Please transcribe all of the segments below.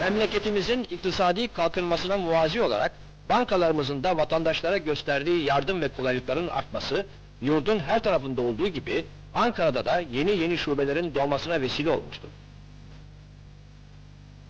Memleketimizin iktisadi kalkınmasına muvazi olarak bankalarımızın da vatandaşlara gösterdiği yardım ve kolaylıkların artması, yurdun her tarafında olduğu gibi Ankara'da da yeni yeni şubelerin doğmasına vesile olmuştur.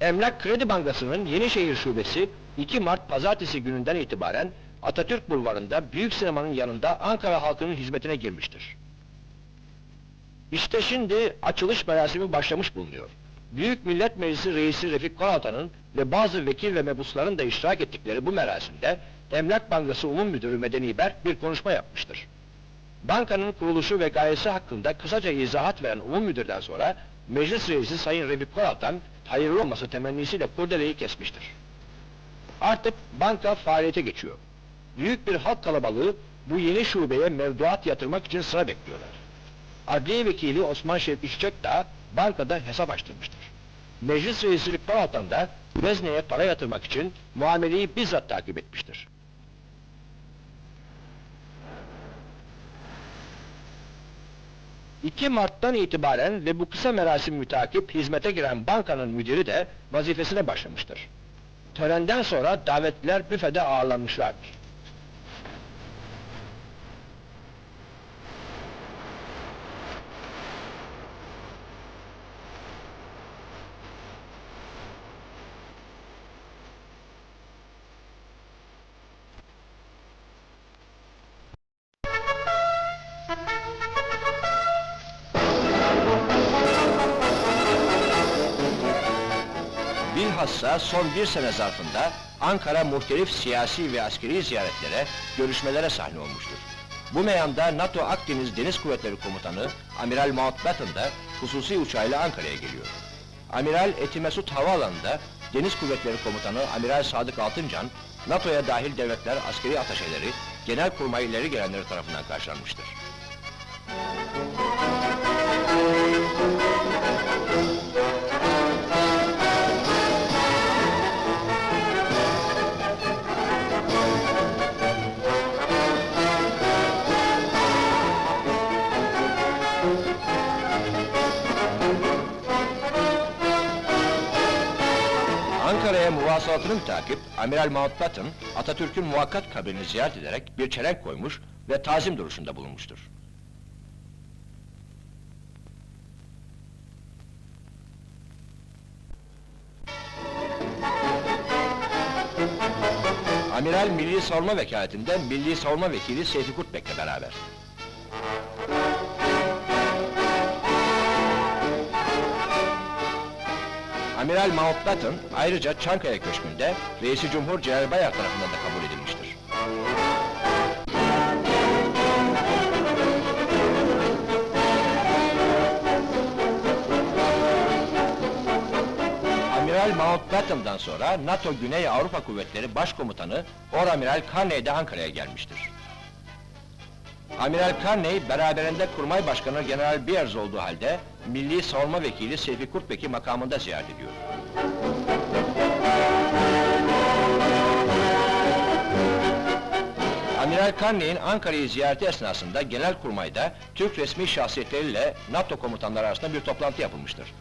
Emlak Kredi Bankası'nın Yenişehir Şubesi 2 Mart Pazartesi gününden itibaren Atatürk Bulvarı'nda Büyük Sinema'nın yanında Ankara halkının hizmetine girmiştir. İşte şimdi açılış merasimi başlamış bulunuyor. Büyük Millet Meclisi Reisi Refik Koraltan'ın ve bazı vekil ve mebusların da iştirak ettikleri bu merasimde Emlak Bankası Umum Müdürü Medeni Berk bir konuşma yapmıştır. Bankanın kuruluşu ve gayesi hakkında kısaca izahat veren Umum Müdür'den sonra Meclis Reisi Sayın Refik Koraltan hayırlı olması temennisiyle kurdeleyi kesmiştir. Artık banka faaliyete geçiyor. Büyük bir halk kalabalığı bu yeni şubeye mevduat yatırmak için sıra bekliyorlar. Adliye Vekili Osman Şevki Çiçek da bankada hesap açtırmıştır. Meclis Rıkkı Altan da vezneye para yatırmak için muameleyi bizzat takip etmiştir. ...2 Mart'tan itibaren ve bu kısa merasim mütakip hizmete giren bankanın müdürü de vazifesine başlamıştır. Törenden sonra davetliler büfede ağırlanmışlardır. Bilhassa son bir sene zarfında Ankara muhtelif siyasi ve askeri ziyaretlere, görüşmelere sahne olmuştur. Bu meyanda NATO Akdeniz Deniz Kuvvetleri Komutanı Amiral Mountbatten da hususi uçağıyla Ankara'ya geliyor. Amiral Etimesut Havaalanı'nda Deniz Kuvvetleri Komutanı Amiral Sadık Altıncan, NATO'ya dahil devletler askeri ataşeleri, genelkurmay ileri gelenleri tarafından karşılanmıştır. Muvasalatını mütakip Amiral Mountbatten, Atatürk'ün muvakkat kabrini ziyaret ederek bir çelenk koymuş ve tazim duruşunda bulunmuştur. Amiral Milli Savunma Vekaletinde Milli Savunma Vekili Seyfi Kurtbek'le beraber. Amiral Mountbatten ayrıca Çankaya Köşkü'nde Reisi Cumhur Celal Bayar tarafından da kabul edilmiştir. Amiral Mountbatten'dan sonra NATO Güney Avrupa Kuvvetleri Başkomutanı Oramiral Carney de Ankara'ya gelmiştir. Amiral Carney, beraberinde Kurmay Başkanı General Beers olduğu halde, Milli Savunma Vekili Seyfi Kurtbek'i makamında ziyaret ediyor. Amiral Carney'in Ankara'yı ziyareti esnasında Genelkurmay'da Türk resmi şahsiyetleriyle NATO komutanları arasında bir toplantı yapılmıştır.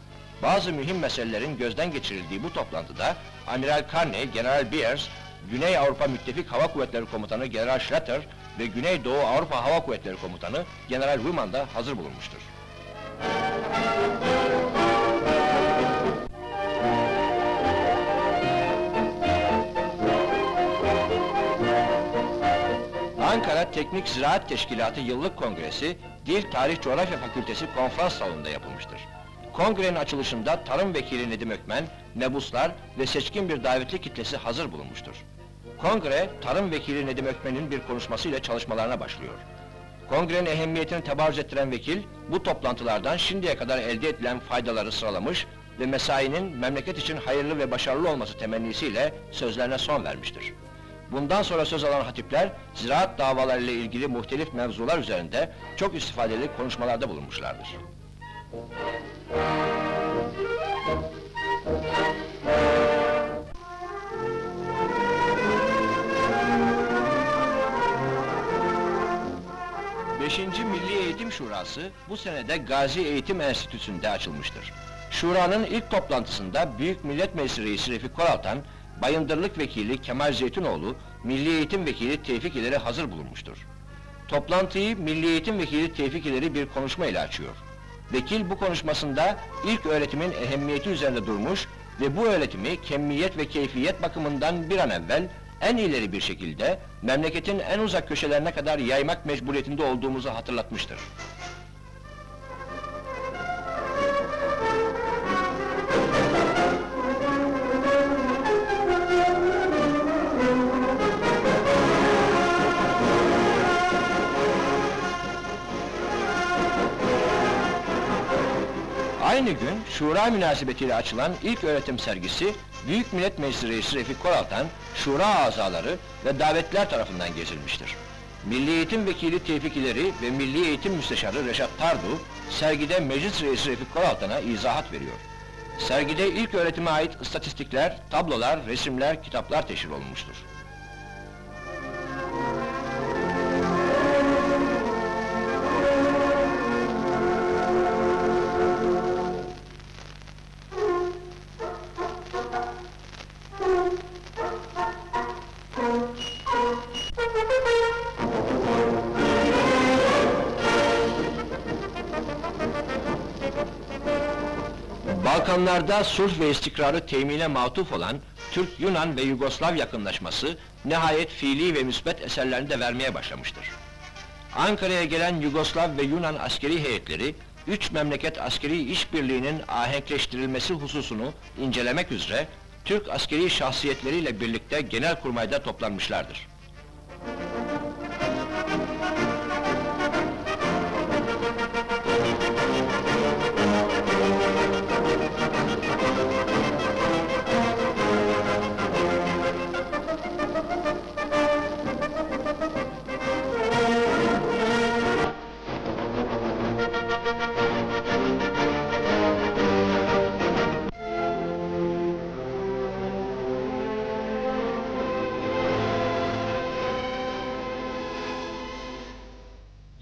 Bazı mühim meselelerin gözden geçirildiği bu toplantıda Amiral Carney, General Beers, Güney Avrupa Müttefik Hava Kuvvetleri Komutanı General Schlatter ve Güneydoğu Avrupa Hava Kuvvetleri Komutanı General Wyman da hazır bulunmuştur. Ankara Teknik Ziraat Teşkilatı Yıllık Kongresi, Dil Tarih Coğrafya Fakültesi konferans salonunda yapılmıştır. Kongrenin açılışında Tarım Vekili Nedim Ökmen, mebuslar ve seçkin bir davetli kitlesi hazır bulunmuştur. Kongre, Tarım Vekili Nedim Ökmen'in bir konuşmasıyla çalışmalarına başlıyor. Kongrenin ehemmiyetini tebarüz ettiren vekil, bu toplantılardan şimdiye kadar elde edilen faydaları sıralamış ve mesainin memleket için hayırlı ve başarılı olması temennisiyle sözlerine son vermiştir. Bundan sonra söz alan hatipler, ziraat davaları ile ilgili muhtelif mevzular üzerinde çok istifadeli konuşmalarda bulunmuşlardır. Beşinci Milli Eğitim Şurası bu senede Gazi Eğitim Enstitüsü'nde açılmıştır. Şura'nın ilk toplantısında Büyük Millet Meclisi Reisi Refik Koraltan, Bayındırlık Vekili Kemal Zeytinoğlu, Milli Eğitim Vekili Tevfik ileri hazır bulunmuştur. Toplantıyı Milli Eğitim Vekili Tevfik ileri bir konuşma ile açıyor. Vekil bu konuşmasında ilk öğretimin ehemmiyeti üzerinde durmuş ve bu öğretimi kemmiyet ve keyfiyet bakımından bir an evvel en ileri bir şekilde memleketin en uzak köşelerine kadar yaymak mecburiyetinde olduğumuzu hatırlatmıştır. Aynı gün Şura münasebetiyle açılan ilk öğretim sergisi Büyük Millet Meclisi Reisi Refik Koraltan, Şura azaları ve davetliler tarafından gezilmiştir. Milli Eğitim Vekili Tevfik İleri ve Milli Eğitim Müsteşarı Reşat Tardu, sergide Meclis Reisi Refik Koraltan'a izahat veriyor. Sergide ilk öğretime ait istatistikler, tablolar, resimler, kitaplar teşhir olunmuştur. Balkanlarda sulh ve istikrarı temine matuf olan Türk, Yunan ve Yugoslav yakınlaşması nihayet fiili ve müsbet eserlerini de vermeye başlamıştır. Ankara'ya gelen Yugoslav ve Yunan askeri heyetleri üç memleket askeri işbirliğinin ahenkleştirilmesi hususunu incelemek üzere Türk askeri şahsiyetleriyle birlikte Genelkurmay'da toplanmışlardır.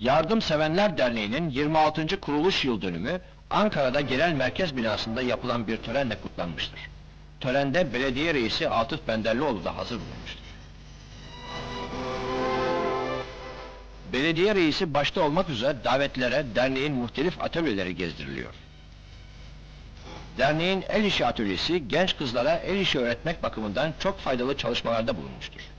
Yardımsevenler Derneği'nin 26. kuruluş yıl dönümü Ankara'da genel merkez binasında yapılan bir törenle kutlanmıştır. Törende belediye reisi Atıf Benderlioğlu da hazır bulunmuştur. Belediye reisi başta olmak üzere davetlere derneğin muhtelif atölyeleri gezdiriliyor. Derneğin el işi atölyesi genç kızlara el işi öğretmek bakımından çok faydalı çalışmalarda bulunmuştur.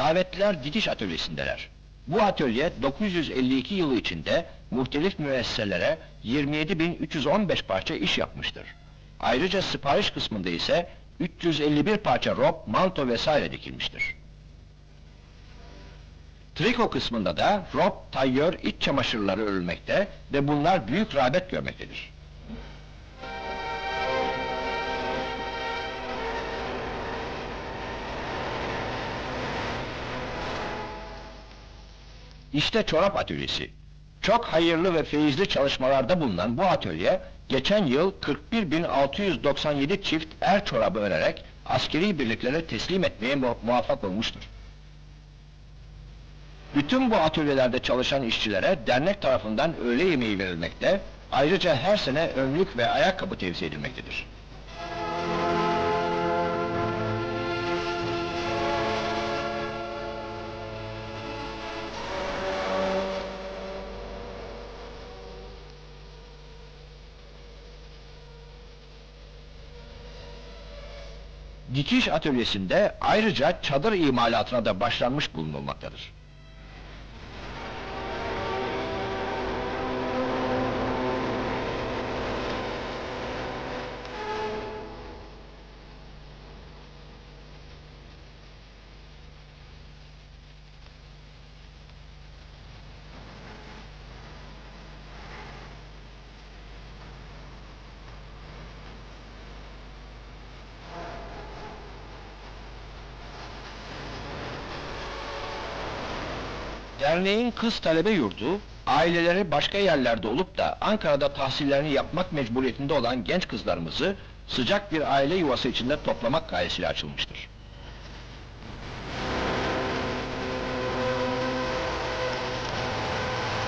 Davetliler dikiş atölyesindeler. Bu atölye 952 yılı içinde muhtelif müesseselere 27.315 parça iş yapmıştır. Ayrıca sipariş kısmında ise 351 parça rob, manto vesaire dikilmiştir. Triko kısmında da rob, tayyör, iç çamaşırları örülmekte ve bunlar büyük rağbet görmektedir. İşte çorap atölyesi. Çok hayırlı ve feyizli çalışmalarda bulunan bu atölye, geçen yıl 41.697 çift er çorabı örerek askeri birliklere teslim etmeye mu- muvaffak olmuştur. Bütün bu atölyelerde çalışan işçilere dernek tarafından öğle yemeği verilmekte, ayrıca her sene önlük ve ayakkabı tevzi edilmektedir. Dikiş atölyesinde ayrıca çadır imalatına da başlanmış bulunulmaktadır. Derneğin kız talebe yurdu, aileleri başka yerlerde olup da Ankara'da tahsillerini yapmak mecburiyetinde olan genç kızlarımızı sıcak bir aile yuvası içinde toplamak gayesiyle açılmıştır.